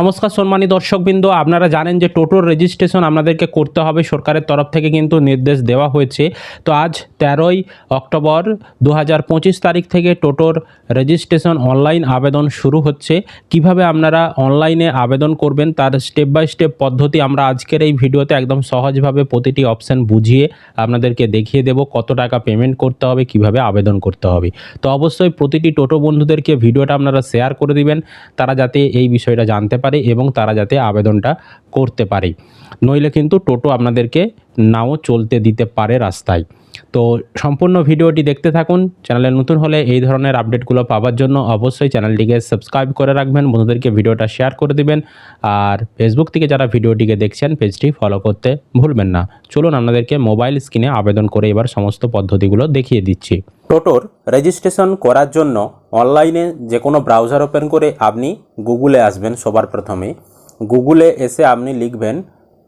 নমস্কার সম্মানী দর্শকবৃন্দ, আপনারা জানেন যে টোটোর রেজিস্ট্রেশন আপনাদেরকে করতে হবে। সরকারের তরফ থেকে কিন্তু নির্দেশ দেওয়া হয়েছে। তো আজ তেরোই অক্টোবর দু হাজার পঁচিশ তারিখ থেকে টোটোর রেজিস্ট্রেশন অনলাইন আবেদন শুরু হচ্ছে। কীভাবে আপনারা অনলাইনে আবেদন করবেন, তার স্টেপ বাই স্টেপ পদ্ধতি আমরা আজকের এই ভিডিওতে একদম সহজভাবে প্রতিটি অপশান বুঝিয়ে আপনাদেরকে দেখিয়ে দেব। কত টাকা পেমেন্ট করতে হবে, কীভাবে আবেদন করতে হবে। তো অবশ্যই প্রতিটি টোটো বন্ধুদেরকে ভিডিওটা আপনারা শেয়ার করে দিবেন, তারা যাতে এই বিষয়টা জানতে এবং তারা যাতে আবেদনটা করতে পারে। নইলে কিন্তু টোটো আপনাদেরকে নাও চলতে দিতে পারে রাস্তায়। তো সম্পূর্ণ ভিডিওটি দেখতে থাকুন। চ্যানেলে নতুন হলে এই ধরনের আপডেটগুলো পাওয়ার জন্য অবশ্যই চ্যানেলটিকে সাবস্ক্রাইব করে রাখবেন, বন্ধুদেরকে ভিডিওটা শেয়ার করে দিবেন। আর ফেসবুক থেকে যারা ভিডিওটিকে দেখছেন, পেজটি ফলো করতে ভুলবেন না। চলুন আপনাদেরকে মোবাইল স্ক্রিনে আবেদন করে এবার সমস্ত পদ্ধতিগুলো দেখিয়ে দিচ্ছি। টোটোর রেজিস্ট্রেশন করার জন্য অনলাইনে যে কোনো ব্রাউজার ওপেন করে আপনি গুগলে আসবেন সবার প্রথমে। গুগলে এসে আপনি লিখবেন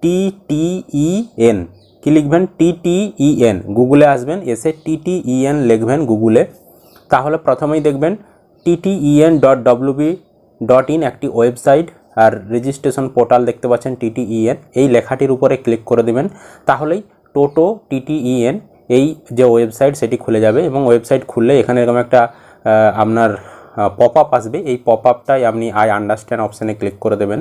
টি টি ই এন কী লিখবেন? টি টি ই এন গুগলে আসবেন, এসে টি টি ই এন লিখবেন গুগলে। তাহলে প্রথমেই দেখবেন TTEN dot WB dot in একটি ওয়েবসাইট আর রেজিস্ট্রেশন পোর্টাল দেখতে পাচ্ছেন টিটিইএন। এই লেখাটির উপরে ক্লিক করে দেবেন। তাহলেই টোটো টিটিইএন এই যে ওয়েবসাইট সেটি খুলে যাবে এবং ওয়েবসাইট খুললে এখানে এরকম একটা আপনার পপ আপ আসবে। এই পপ আপটাই আপনি আই আন্ডারস্ট্যান্ড অপশানে ক্লিক করে দেবেন।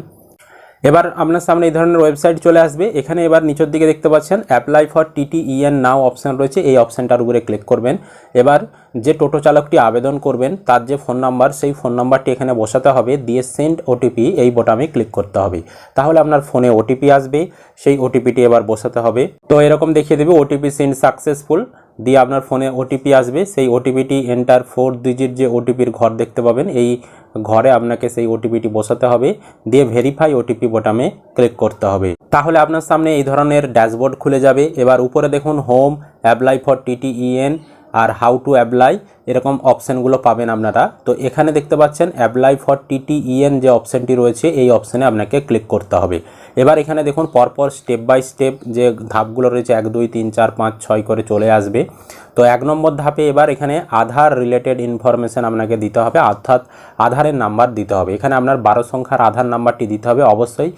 এবার আপনার সামনে এই ধরনের ওয়েবসাইট চলে আসবে। এখানে এবার নিচের দিকে দেখতে পাচ্ছেন apply for TTEN now option রয়েছে। এই অপশানটার উপরে ক্লিক করবেন। এবার যে টোটো চালকটি আবেদন করবেন, তার যে ফোন নাম্বার সেই ফোন নাম্বারটি এখানে বসাতে হবে। দিয়ে সেন্ড ওটিপি এই বোটামে ক্লিক করতে হবে। তাহলে আপনার ফোনে ওটিপি আসবে। সেই ওটিপিটি এবার বসাতে হবে। তো এরকম দেখিয়ে দেবে ওটিপি সেন্ড সাকসেসফুল দিয়ে আপনার ফোনে ওটিপি আসবে। সেই ওটিপিটি এন্টার ফোর ডিজিট যে ওটিপির ঘর দেখতে পাবেন, এই ঘরে আপনাকে সেই ওটিপিটি বসাতে হবে। দিয়ে ভেরিফাই ওটিপি বোটামে ক্লিক করতে হবে। তাহলে আপনার সামনে এই ধরনের ড্যাশবোর্ড খুলে যাবে। এবার উপরে দেখুন হোম অ্যাপ্লাই ফর টিটিইএন আর হাউ টু অ্যাপ্লাই এরকম অপশানগুলো পাবেন আপনারা। তো এখানে দেখতে পাচ্ছেন অ্যাপ্লাই ফর টিটিইএন যে অপশানটি রয়েছে, এই অপশানে আপনাকে ক্লিক করতে হবে। এবার এখানে দেখুন পরপর স্টেপ বাই স্টেপ যে ধাপগুলো রয়েছে, এক, দুই, তিন, চার, পাঁচ, ছয় করে চলে আসবে। তো এক নম্বর ধাপে এবার এখানে আধার রিলেটেড ইনফরমেশান আপনাকে দিতে হবে, অর্থাৎ আধারের নাম্বার দিতে হবে। এখানে আপনার বারো সংখ্যার আধার নাম্বারটি দিতে হবে। অবশ্যই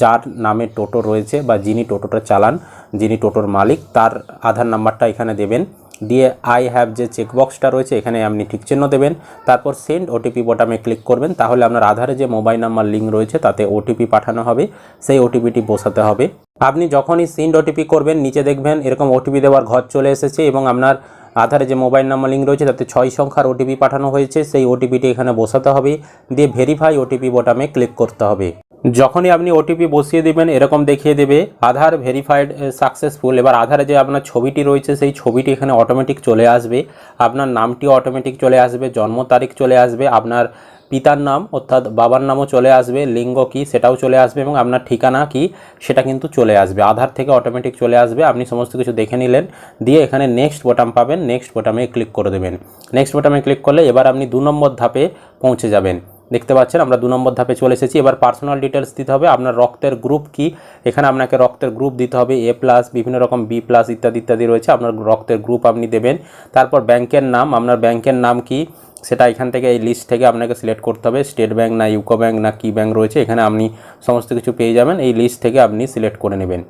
যার নামে টোটো রয়েছে বা যিনি টোটোটা চালান, যিনি টোটোর মালিক, তার আধার নাম্বারটা এখানে দেবেন। দিয়ে আই হ্যাভ যে চেকবক্সটা রয়েছে, এখানে আপনি ঠিক চিহ্ন দেবেন। তারপর সেন্ড ওটিপি বোটামে ক্লিক করবেন। তাহলে আপনার আধারে যে মোবাইল নাম্বার লিঙ্ক রয়েছে, তাতে ওটিপি পাঠানো হবে। সেই ওটিপিটি বসাতে হবে। আপনি যখনই সেন্ড ওটিপি করবেন, নিচে দেখবেন এরকম ওটিপি দেওয়ার ঘর চলে এসেছে এবং আপনার আধারে যে মোবাইল নাম্বার লিঙ্ক রয়েছে, তাতে ছয় সংখ্যার ওটিপি পাঠানো হয়েছে। সেই ওটিপিটি এখানে বসাতে হবে। দিয়ে ভেরিফাই ওটিপি বোটামে ক্লিক করতে হবে। যখনই আপনি ওটিপি বসিয়ে দেবেন, এরকম দেখিয়ে দেবে, আধার ভেরিফাইড সাকসেসফুল এবার আধারে যে আপনার ছবিটি রয়েছে, সেই ছবিটি এখানে অটোমেটিক চলে আসবে। আপনার নামটি অটোমেটিক চলে আসবে, জন্ম তারিখ চলে আসবে, আপনার পিতার নাম, অর্থাৎ বাবার নামও চলে আসবে, লিঙ্গ কি সেটাও চলে আসবে এবং আপনার ঠিকানা কি সেটা কিন্তু চলে আসবে। আধার থেকে অটোমেটিক চলে আসবে, আপনি সমস্ত কিছু দেখে নিলেন, দিয়ে এখানে নেক্সট বোটাম পাবেন নেক্সট বোটামে ক্লিক করে দেবেন। নেক্সট বোটামে ক্লিক করলে এবার আপনি দু নম্বর ধাপে পৌঁছে যাবেন। দেখতে পাচ্ছেন আমরা দু নম্বর ধাপে চলে এসেছি, এবার পার্সোনাল ডিটেলস দিতে হবে, আপনার রক্তের গ্রুপ কি, এখানে আপনাকে রক্তের গ্রুপ দিতে হবে এ প্লাস বিভিন্ন রকম বি প্লাস ইত্যাদি ইত্যাদি রয়েছে, আপনার রক্তের গ্রুপ আপনি দেবেন। তারপর ব্যাংকের নাম, আপনার ব্যাংকের নাম কি সেটা এখান থেকে এই লিস্ট থেকে আপনাকে সিলেক্ট করতে হবে। স্টেট ব্যাঙ্ক না ইউকো ব্যাঙ্ক না কী ব্যাঙ্ক রয়েছে, এখানে আপনি সমস্ত কিছু পেয়ে যাবেন। এই লিস্ট থেকে আপনি সিলেক্ট করে নেবেন।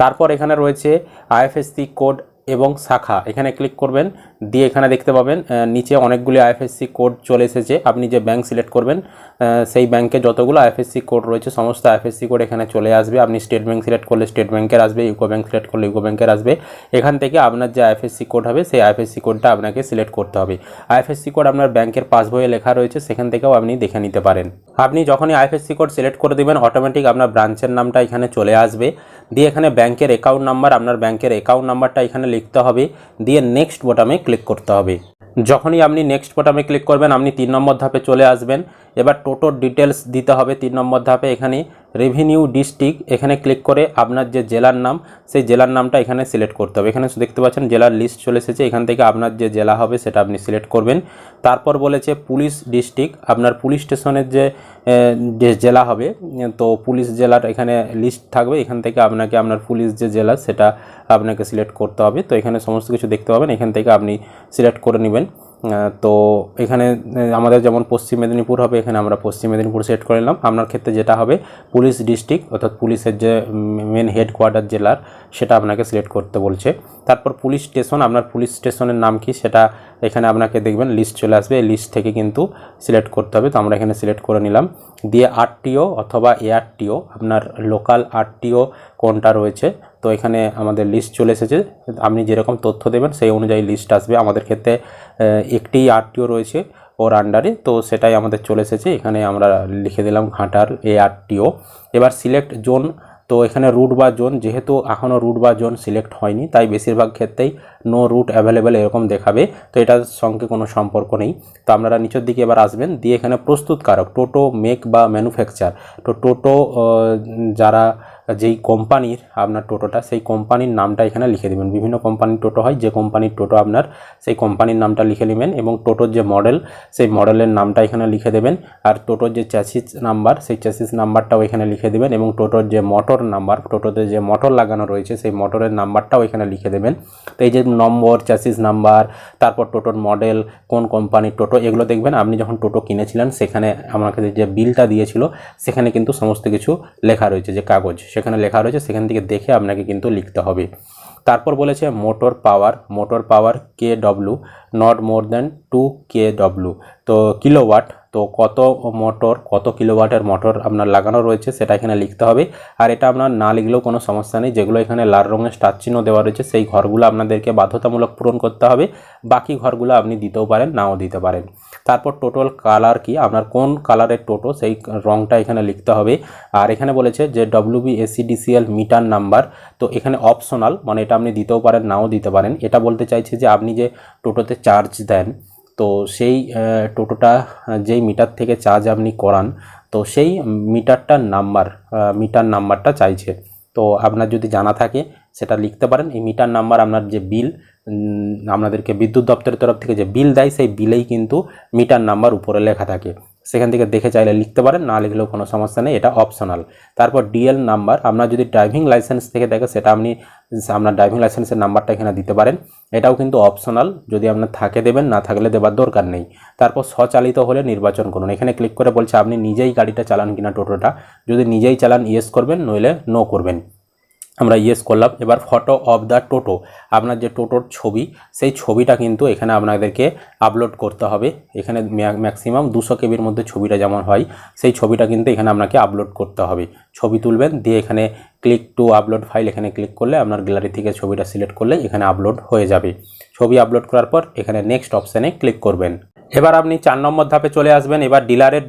তারপর এখানে রয়েছে আইএফএসসি কোড এবং শাখা। এখানে ক্লিক করবেন, দিয়ে এখানে দেখতে পাবেন নিচে অনেকগুলি আইএফএসসি কোড চলে এসেছে। আপনি যে ব্যাংক সিলেক্ট করবেন সেই ব্যাংকে যতগুলো আইএফএসসি কোড রয়েছে, সমস্ত আইএফএসসি কোড এখানে চলে আসবে। আপনি স্টেট ব্যাংক সিলেক্ট করলে স্টেট ব্যাংকের আসবে ইউকো ব্যাংক সিলেক্ট করলে ইউকো ব্যাংকের আসবে। এখান থেকে আপনার যে আইএফএসসি কোড হবে, সেই আইএফএসসি কোডটা আপনাকে সিলেক্ট করতে হবে। আইএফএসসি কোড আপনার ব্যাংকের পাসবইয়ে লেখা রয়েছে, সেখান থেকেও আপনি দেখে নিতে পারেন। আপনি যখনই আইএফএসসি কোড সিলেক্ট করে দেবেন অটোমেটিক আপনার ব্রাঞ্চের নামটা এখানে চলে আসবে। দিয়ে এখানে ব্যাংকের অ্যাকাউন্ট নাম্বার আপনার ব্যাংকের অ্যাকাউন্ট নাম্বারটা এখানে লিখতে হবে। দিয়ে নেক্সট বোটামে ক্লিক করতে হবে। যখনই আপনি নেক্সট বোটামে ক্লিক করবেন, আপনি তিন নম্বর ধাপে চলে আসবেন। এবার টোটোর ডিটেলস দিতে হবে তিন নম্বর ধাপে, এখানে রেভিনিউ ডিস্ট্রিক্ট এখানে ক্লিক করে আপনার যে জেলার নাম, সেই জেলার নামটা এখানে সিলেক্ট করতে হবে। এখানে দেখতে পাচ্ছেন জেলার লিস্ট চলে এসেছে, এখান থেকে আপনার যে জেলা হবে সেটা আপনি সিলেক্ট করবেন। তারপর বলেছে পুলিশ ডিস্ট্রিক্ট আপনার পুলিশ স্টেশনের যে জেলা হবে, তো পুলিশ জেলার এখানে লিস্ট থাকবে, এখান থেকে আপনাকে আপনার পুলিশ যে জেলা সেটা আপনাকে সিলেক্ট করতে হবে। তো এখানে সমস্ত কিছু দেখতে পাবেন, এখান থেকে আপনি সিলেক্ট করে নেবেন। তো এখানে আমাদের যেমন পশ্চিম মেদিনীপুর হবে, এখানে আমরা পশ্চিম মেদিনীপুর সেট করে নিলাম। আপনার ক্ষেত্রে যেটা হবে, পুলিশ ডিস্ট্রিক্ট অর্থাৎ পুলিশের যে মেন হেডকোয়ার্টার জেলার, সেটা আপনাকে সিলেক্ট করতে বলছে। তারপর পুলিশ স্টেশন আপনার পুলিশ স্টেশনের নাম কি, সেটা এখানে আপনাকে দেখবেন লিস্ট চলে আসবে। এই লিস্ট থেকে কিন্তু সিলেক্ট করতে হবে। তো আমরা এখানে সিলেক্ট করে নিলাম। দিয়ে আরটিও অথবা এআরটিও আপনার লোকাল আরটিও কোনটা রয়েছে তো এখানে আমাদের লিস্ট চলে এসেছে। আপনি যেরকম তথ্য দেবেন, সেই অনুযায়ী লিস্ট আসবে। আমাদের ক্ষেত্রে একটি আরটিও রয়েছে ওর আন্ডারে তো সেটাই আমাদের চলে এসেছে। এখানে আমরা লিখে দিলাম ঘাটার এ আরটিও এবার সিলেক্ট জোন তো এখানে রুট বা জোন যেহেতু এখনও রুট বা জোন সিলেক্ট হয়নি, তাই বেশিরভাগ ক্ষেত্রেই নো রুট অ্যাভেলেবেল এরকম দেখাবে। তো এটার সঙ্গে কোনো সম্পর্ক নেই। তো আপনারা নিচের দিকে এবার আসবেন। দিয়ে এখানে প্রস্তুতকারক টোটো মেক বা ম্যানুফ্যাকচার তো টোটো যারা যেই কোম্পানির আপনার টোটোটা, সেই কোম্পানির নামটা এখানে লিখে দেবেন। বিভিন্ন কোম্পানির টোটো হয়, যে কোম্পানির টোটো আপনার, সেই কোম্পানির নামটা লিখে নেবেন এবং টোটোর যে মডেল, সেই মডেলের নামটা এখানে লিখে দেবেন। আর টোটোর যে চ্যাসিস নাম্বার, সেই চ্যাসিস নাম্বারটাও এখানে লিখে দেবেন এবং টোটোর যে মোটর নাম্বার, টোটোতে যে মোটর লাগানো রয়েছে, সেই মোটরের নাম্বারটাও এখানে লিখে দেবেন। তো এই যে নম্বর, চ্যাসিস নাম্বার, তারপর টোটোর মডেল, কোন কোম্পানির টোটো, এগুলো দেখবেন, আপনি যখন টোটো কিনেছিলেন, সেখানে আমাকে যে বিলটা দিয়েছিল, সেখানে কিন্তু সমস্ত কিছু লেখা রয়েছে, যে কাগজ। সেখানে লেখা রয়েছে, সেখান থেকে দেখে আপনাকে কিন্তু লিখতে হবে। তারপর বলেছে motor power motor power K W not more than two K W তো কিলোওয়াট, তো কত মোটর, কত কিলোওয়াটের মোটর আপনার লাগানো রয়েছে সেটা এখানে লিখতে হবে। আর এটা আপনার না লিখলেও কোনো সমস্যা নেই, যেগুলো এখানে লাল রঙের স্টার চিহ্ন দেওয়া রয়েছে সেই ঘরগুলো আপনাদেরকে বাধ্যতামূলক পূরণ করতে হবে। বাকি ঘরগুলো আপনি দিতেও পারেন, নাও দিতে পারেন। তারপর টোটাল কালার কি? আপনার কোন কালারের টোটো সেই রঙটা এখানে লিখতে হবে। আর এখানে বলেছে যে ডব্লিউবি এসিডিসিএল মিটার নাম্বার তো এখানে অপশনাল মানে এটা আপনি দিতেও পারেন, নাও দিতে পারেন। এটা বলতে চাইছে যে আপনি যে টোটোতে চার্জ দেন, তো সেই টোটোটা যেই মিটার থেকে চার্জ আপনি করান, তো সেই মিটারটার নাম্বার মিটার নাম্বারটা চাইছে। তো আপনার যদি জানা থাকে, সেটা লিখতে পারেন। এই মিটার নাম্বার আপনার যে বিল আপনাদেরকে বিদ্যুৎ দপ্তরের তরফ থেকে যে বিল দেয়, সেই বিলেই কিন্তু মিটার নাম্বার উপরে লেখা থাকে। সেখান থেকে দেখে চাইলে লিখতে পারেন, না লিখলেও কোনো সমস্যা নেই, এটা অপশনাল তারপর ডিএল নাম্বার, আপনার যদি ড্রাইভিং লাইসেন্স থেকে দেখে সেটা আপনি আপনার ড্রাইভিং লাইসেন্সের নাম্বারটা এখানে দিতে পারেন। এটাও কিন্তু অপশনাল যদি আপনার থাকে দেবেন, না থাকলে দেবার দরকার নেই। তারপর স্বচালিত হলে নির্বাচন করুন। এখানে ক্লিক করে বলছে, আপনি নিজেই গাড়িটা চালান কিনা টোটোটা? যদি নিজেই চালান ইয়েস করবেন, নইলে নো করবেন। আমরা ইয়েস করলাম। এবার ফটো অফ দ্য টোটো আপনার যে টোটোর ছবি, সেই ছবিটা কিন্তু এখানে আপনাদেরকে আপলোড করতে হবে। এখানে ম্যাক্সিমাম দুশো কেবির মধ্যে ছবিটা যেমন হয়, সেই ছবিটা কিন্তু এখানে আপনাকে আপলোড করতে হবে। ছবি তুলবেন, দিয়ে এখানে ক্লিক টু আপলোড ফাইল এখানে ক্লিক করলে আপনার গ্যালারি থেকে ছবিটা সিলেক্ট করলে এখানে আপলোড হয়ে যাবে। ছবি আপলোড করার পর এখানে নেক্সট অপশানে ক্লিক করবেন। এবার আপনি চার নম্বর ধাপে চলে আসবেন। এবার ডিলারের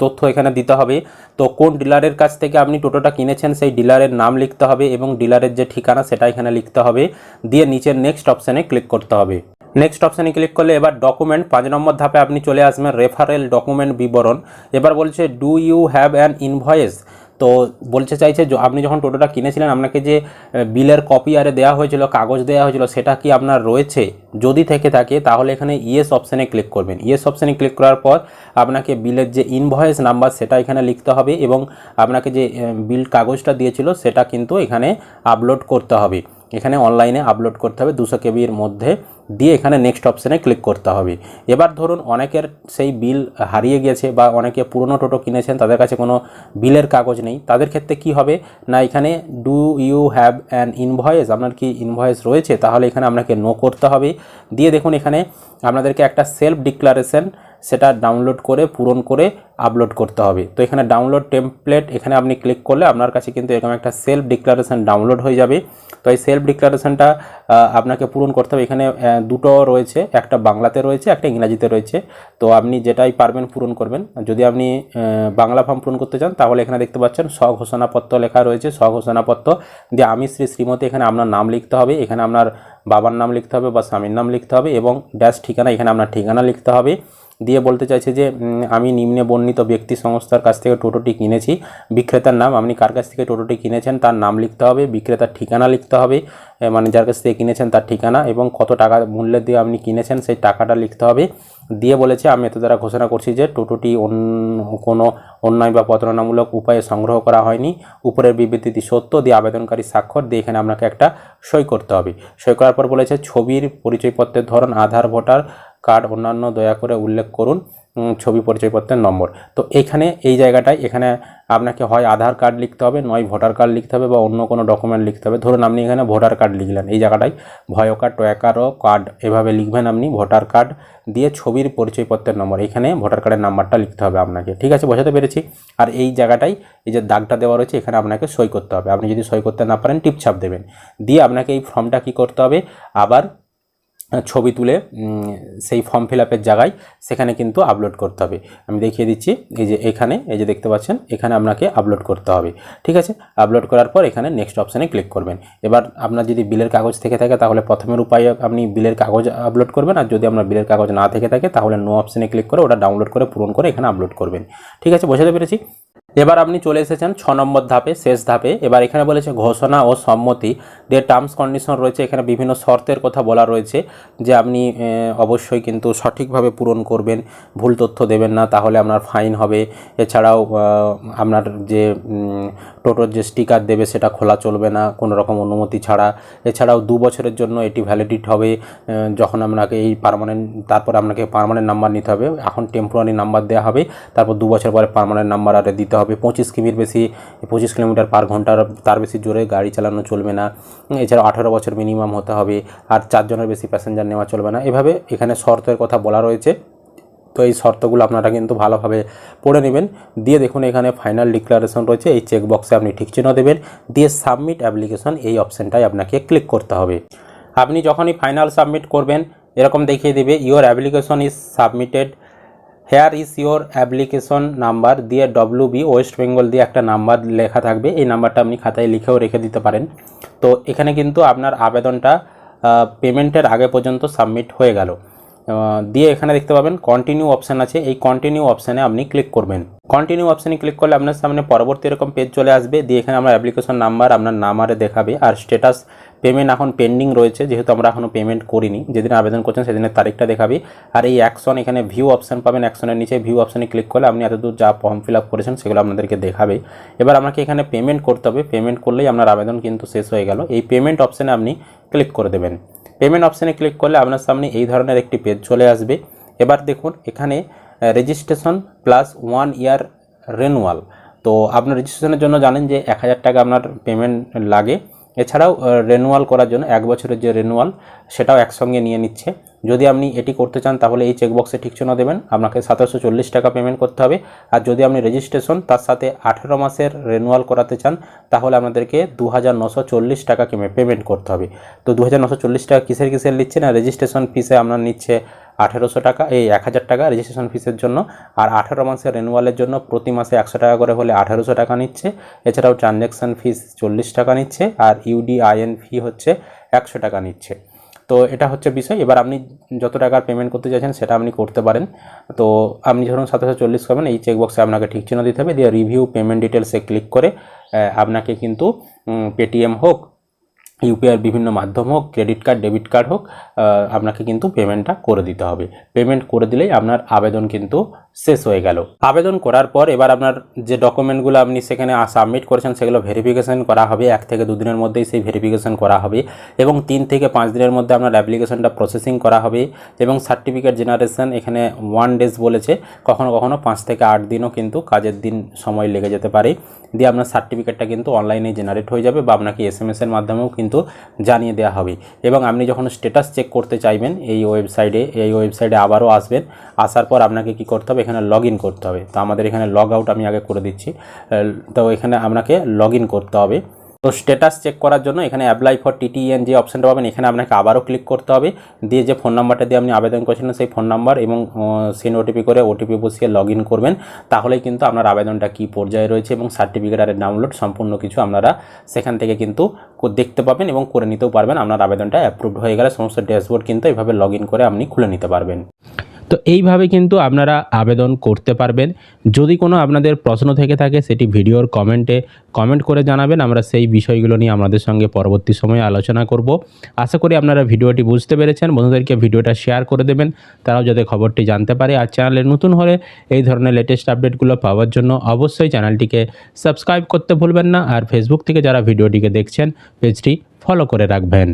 তথ্য এখানে দিতে হবে। তো কোন ডিলারের কাছ থেকে আপনি টোটোটা কিনেছেন সেই ডিলারের নাম লিখতে হবে এবং ডিলারের যে ঠিকানা সেটা এখানে লিখতে হবে। দিয়ে নিচের নেক্সট অপশানে ক্লিক করতে হবে। নেক্সট অপশানে ক্লিক করলে এবার ডকুমেন্ট পাঁচ নম্বর ধাপে আপনি চলে আসবেন রেফারেল ডকুমেন্ট বিবরণ। এবার বলছে do you have an invoice তো বলতে চাইছে আপনি যখন টোটোটা কিনেছিলেন, আপনাকে যে বিলের কপি আরে দেওয়া হয়েছিল, কাগজ দেওয়া হয়েছিল, সেটা কি আপনার রয়েছে? যদি থেকে থাকে, তাহলে এখানে ইয়েস অপশানে ক্লিক করবেন। ইয়েস অপশানে ক্লিক করার পর আপনাকে বিলের যে ইনভয়েস নাম্বার সেটা এখানে লিখতে হবে এবং আপনাকে যে বিল কাগজটা দিয়েছিল, সেটা কিন্তু এখানে আপলোড করতে হবে। এখানে অনলাইনে আপলোড করতে হবে দুশো কেবির মধ্যে। দিয়ে এখানে নেক্সট অপশানে ক্লিক করতে হবে। এবার ধরুন অনেকের সেই বিল হারিয়ে গেছে বা অনেকে পুরনো টোটো কিনেছেন, তাদের কাছে কোনো বিলের কাগজ নেই। তাদের ক্ষেত্রে কি হবে? না, এখানে do you have an invoice আপনার কি ইনভয়েস রয়েছে? তাহলে এখানে আপনাকে নো করতে হবে। দিয়ে দেখুন এখানে আপনাদেরকে একটা সেলফ ডিক্লারেশন সেটা ডাউনলোড করে, পূরণ করে আপলোড করতে হবে। তো এখানে ডাউনলোড টেমপ্লেট এখানে আপনি ক্লিক করলে আপনার কাছে কিন্তু এরকম একটা সেলফ ডিক্লারেশন ডাউনলোড হয়ে যাবে। তো এই সেলফ ডিক্লারেশনটা আপনাকে পূরণ করতে হবে। এখানে দুটো রয়েছে, একটা বাংলাতে রয়েছে, একটা ইংরাজিতে রয়েছে। তো আপনি যেটাই পারবেন পূরণ করবেন। যদি আপনি বাংলা ফর্ম পূরণ করতে চান, তাহলে এখানে দেখতে পাচ্ছেন স্বঘোষণাপত্র লেখা রয়েছে। স্বঘোষণাপত্র দিয়ে আমি শ্রী শ্রীমতী, এখানে আপনার নাম লিখতে হবে। এখানে আপনার বাবার নাম লিখতে হবে বা স্বামীর নাম লিখতে হবে এবং ড্যাশ ঠিকানা, এখানে আপনার ঠিকানা লিখতে হবে। দিয়ে বলতে চাইছে যে আমি নিম্নে বর্ণিত ব্যক্তি সংস্থার কাছ থেকে টোটোটি কিনেছি। বিক্রেতার নাম, আপনি কার কাছ থেকে টোটোটি কিনেছেন? তার নাম লিখতে হবে, বিক্রেতার ঠিকানা লিখতে হবে মানে যার কাছ থেকে কিনেছেন তার ঠিকানা এবং কত টাকা মূল্যের দিয়ে আপনি কিনেছেন সেই টাকাটা লিখতে হবে। দিয়ে বলেছে, আমি এত দ্বারা ঘোষণা করছি যে টোটোটি কোনো অন্যায় বা প্রতারণামূলক উপায়ে সংগ্রহ করা হয়নি। উপরের বিবৃতিটি সত্য, দিয়ে আবেদনকারী স্বাক্ষর, দিয়ে এখানে আপনাকে একটা সই করতে হবে। সই করার পর বলেছে, ছবির পরিচয়পত্রের ধরন, আধার, ভোটার কার্ড অন্যান্য দয়া করে উল্লেখ করুন ছবি পরিচয়পত্রের নম্বর। তো এখানে এই জায়গাটায় এখানে আপনাকে হয় আধার কার্ড লিখতে হবে, নয় ভোটার কার্ড লিখতে হবে বা অন্য কোনো ডকুমেন্ট লিখতে হবে। ধরুন আপনি এখানে ভোটার কার্ড লিখলেন, এই জায়গাটায় কার্ড টয়াকারও কার্ড এভাবে লিখবেন আপনি, ভোটার কার্ড দিয়ে ছবির পরিচয়পত্রের নম্বর, এখানে ভোটার কার্ডের নাম্বারটা লিখতে হবে আপনাকে, ঠিক আছে? বোঝাতে পেরেছি? আর এই জায়গাটায় এই যে দাগটা দেওয়া রয়েছে, এখানে আপনাকে সই করতে হবে। আপনি যদি সই করতে না পারেন, টিপছাপ দেবেন। দিয়ে আপনাকে এই ফর্মটা কি করতে হবে? আবার ছবি তুলে সেই ফর্ম ফিল আপের জায়গায় সেখানে কিন্তু আপলোড করতে হবে। আমি দেখিয়ে দিচ্ছি, এই যে এখানে, এই যে দেখতে পাচ্ছেন, এখানে আপনাকে আপলোড করতে হবে। ঠিক আছে? আপলোড করার পর এখানে নেক্সট অপশানে ক্লিক করবেন। এবার আপনার যদি বিলের কাগজ থেকে থাকে, তাহলে প্রথমের উপায়ে আপনি বিলের কাগজ আপলোড করবেন, আর যদি আপনার বিলের কাগজ না থেকে থাকে, তাহলে নো অপশানে ক্লিক করে ওটা ডাউনলোড করে, পূরণ করে এখানে আপলোড করবেন। ঠিক আছে? বোঝাতে পেরেছি? এবার আপনি চলে এসেছেন ছ নম্বর ধাপে, শেষ ধাপে। এবার এখানে বলেছে ঘোষণা ও সম্মতি যে টার্মস কন্ডিশন রয়েছে। এখানে বিভিন্ন শর্তের কথা বলা রয়েছে যে আপনি অবশ্যই কিন্তু সঠিকভাবে পূরণ করবেন, ভুল তথ্য দেবেন না, তাহলে আপনার ফাইন হবে। এছাড়াও আপনার যে টোটোর যে স্টিকার দেবে, সেটা খোলা চলবে না, কোনো রকম অনুমতি ছাড়া। এছাড়াও দু বছরের জন্য এটি ভ্যালিডিট হবে যখন আপনাকে এই পারমানেন্ট তারপর আপনাকে পার্মানেন্ট নাম্বার নিতে হবে। এখন টেম্পোরারি নাম্বার দেওয়া হবে, তারপর দু বছর পরে পারমানেন্ট নাম্বার আরে দিতে হবে। পঁচিশ কিমির বেশি পঁচিশ কিলোমিটার পার ঘণ্টার তার বেশি জোরে গাড়ি চালানো চলবে না। উম, এছাড়াও আঠারো বছর মিনিমাম হতে হবে আর চারজনের বেশি প্যাসেঞ্জার নেওয়া চলবে না। এভাবে এখানে শর্তের কথা বলা রয়েছে। তো এই শর্তগুলো আপনারা কিন্তু ভালোভাবে পড়ে নেবেন। দিয়ে দেখুন এখানে ফাইনাল ডিক্লারেশন রয়েছে। এই চেক বক্সে আপনি ঠিক চিহ্ন দেবেন। দিয়ে সাবমিট অ্যাপ্লিকেশন এই অপশানটায় আপনাকে ক্লিক করতে হবে। আপনি যখনই ফাইনাল সাবমিট করবেন এরকম দেখিয়ে দেবে your application is submitted here is your application number দিয়ে ডব্লিউ বি ওয়েস্ট বেঙ্গল দিয়ে একটা নাম্বার লেখা থাকবে। এই নাম্বারটা আপনি খাতায় লিখেও রেখে দিতে পারেন। তো এখানে কিন্তু আপনার আবেদনটা পেমেন্টের আগে পর্যন্ত সাবমিট হয়ে গেল। দিয়ে এখানে দেখতে পাবেন কন্টিনিউ অপশান আছে। এই কন্টিনিউ অপশানে আপনি ক্লিক করবেন। কন্টিনিউ অপশানে ক্লিক করলে আপনার সামনে পরবর্তী এরকম পেজ চলে আসবে। দিয়ে এখানে আমরা অ্যাপ্লিকেশন নাম্বার আপনার নাম্বারে দেখাবে। আর স্ট্যাটাস পেমেন্ট এখন পেন্ডিং রয়েছে, যেহেতু আমরা এখনও পেমেন্ট করিনি। যেদিন আবেদন করছেন সেদিনের তারিখটা দেখাবে। আর এই অ্যাকশন এখানে ভিউ অপশান পাবেন অ্যাকশনের নিচে। ভিউ অপশানে ক্লিক করলে আপনি এতদূর যা ফর্ম ফিল আপ করেছেন সেগুলো আপনাদেরকে দেখাবে। এবার আমাকে এখানে পেমেন্ট করতে হবে। পেমেন্ট করলেই আপনার আবেদন কিন্তু শেষ হয়ে গেল। এই পেমেন্ট অপশানে আপনি ক্লিক করে দেবেন। পেমেন্ট অপশানে ক্লিক করলে আপনার সামনে এই ধরনের একটি পেজ চলে আসবে। এবার দেখুন, এখানে registration plus one year renewal তো আপনার রেজিস্ট্রেশনের জন্য জানেন যে এক হাজার টাকা আপনার পেমেন্ট লাগে। এছাড়াও রেনুয়াল করার জন্য এক বছরের যে রেনুয়াল সেটাও একসঙ্গে নিয়ে নিচ্ছে। যদি আপনি এটি করতে চান, তাহলে এই চেকবক্সে ঠিক চিহ্ন দেবেন। আপনাকে সতেরোশো চল্লিশ টাকা পেমেন্ট করতে হবে। আর যদি আপনি রেজিস্ট্রেশন তার সাথে আঠেরো মাসের রেনুয়াল করাতে চান, তাহলে আপনাদেরকে দু হাজার নশো চল্লিশ টাকা পেমেন্ট করতে হবে। তো দু হাজার নশো চল্লিশ টাকা কিসের কিসের নিচ্ছে না রেজিস্ট্রেশন ফিসে আপনার নিচ্ছে আঠেরোশো টাকা, এই এক হাজার টাকা রেজিস্ট্রেশন ফিসের জন্য। আর আঠেরো মাসের রেনুয়ালের জন্য প্রতি মাসে একশো টাকা করে হলে আঠেরোশো টাকা নিচ্ছে। এছাড়াও ট্রানজ্যাকশান ফিস চল্লিশ টাকা নিচ্ছে। আর ইউডিআইএন ফি হচ্ছে একশো টাকা নিচ্ছে। তো এটা হচ্ছে বিষয়। এবার আপনি যত টাকার পেমেন্ট করতে চাইছেন, সেটা আপনি করতে পারেন। তো আপনি ধরুন সাতাশশো চল্লিশ করবেন এই চেকবক্সে আপনাকে ঠিক চিহ্ন দিতে হবে। দিয়ে রিভিউ পেমেন্ট ডিটেলসে ক্লিক করে আপনাকে কিন্তু পেটিএম হোক ইউপিআইয়ের বিভিন্ন মাধ্যম হোক, ক্রেডিট কার্ড, ডেবিট কার্ড হোক আপনাকে কিন্তু পেমেন্টটা করে দিতে হবে। পেমেন্ট করে দিলেই আপনার আবেদন কিন্তু শেষ হয়ে গেল। আবেদন করার পর এবার আপনার যে ডকুমেন্টগুলো আপনি সেখানে সাবমিট করেছেন, সেগুলো ভেরিফিকেশন করা হবে। এক থেকে দুদিনের মধ্যেই সেই ভেরিফিকেশন করা হবে এবং তিন থেকে পাঁচ দিনের মধ্যে আপনার অ্যাপ্লিকেশনটা প্রসেসিং করা হবে এবং সার্টিফিকেট জেনারেশন এখানে ওয়ান ডেজ বলেছে। কখনো কখনো পাঁচ থেকে আট দিনও কিন্তু কাজের দিন সময় লেগে যেতে পারে। দিয়ে আপনার সার্টিফিকেটটা কিন্তু অনলাইনে জেনারেট হয়ে যাবে বা আপনাকে এস এম এসের মাধ্যমেও কিন্তু জানিয়ে দেওয়া হবে। এবং আপনি যখন স্ট্যাটাস চেক করতে চাইবেন, এই ওয়েবসাইটে এই ওয়েবসাইটে আবারও আসবেন, আসার পর আপনাকে কি করতে হবে? এখানে লগ করতে হবে। তো আমাদের এখানে লগ আউট আমি আগে করে দিচ্ছি। তো এখানে আপনাকে লগ করতে হবে। তো স্ট্যাটাস চেক করার জন্য এখানে অ্যাপ্লাই ফর টিটিএন যে অপশানটা পাবেন, এখানে আপনাকে আবারও ক্লিক করতে হবে। দিয়ে যে ফোন নাম্বারটা দিয়ে আপনি আবেদন করেছিলেন সেই ফোন নাম্বার এবং সেন ওটিপি করে ওটিপি বসিয়ে লগ ইন করবেন। তাহলেই কিন্তু আপনার আবেদনটা কী পর্যায়ে রয়েছে এবং সার্টিফিকেট আর ডাউনলোড সম্পূর্ণ কিছু আপনারা সেখান থেকে কিন্তু দেখতে পাবেন এবং করে নিতেও পারবেন। আপনার আবেদনটা অ্যাপ্রুভড হয়ে গেলে সমস্ত ড্যাশবোর্ড কিন্তু এইভাবে লগ করে আপনি খুলে নিতে পারবেন। তো এইভাবে কিন্তু আপনারা আবেদন করতে পারবেন। যদি কোনো আপনাদের প্রশ্ন থেকে থাকে, সেটি ভিডিওর কমেন্টে কমেন্ট করে জানাবেন। আমরা সেই বিষয়গুলো নিয়ে আমাদের সঙ্গে পরবর্তী সময়ে আলোচনা করব। আশা করি আপনারা ভিডিওটি বুঝতে পেরেছেন। বন্ধুদেরকে ভিডিওটা শেয়ার করে দেবেন। তারাও যাতে খবরটি জানতে পারে। আর চ্যানেলে নতুন হলে এই ধরনের লেটেস্ট আপডেটগুলো পাওয়ার জন্য অবশ্যই চ্যানেলটিকে সাবস্ক্রাইব করতে ভুলবেন না। আর ফেসবুক থেকে যারা ভিডিওটিকে দেখছেন পেজটি ফলো করে রাখবেন।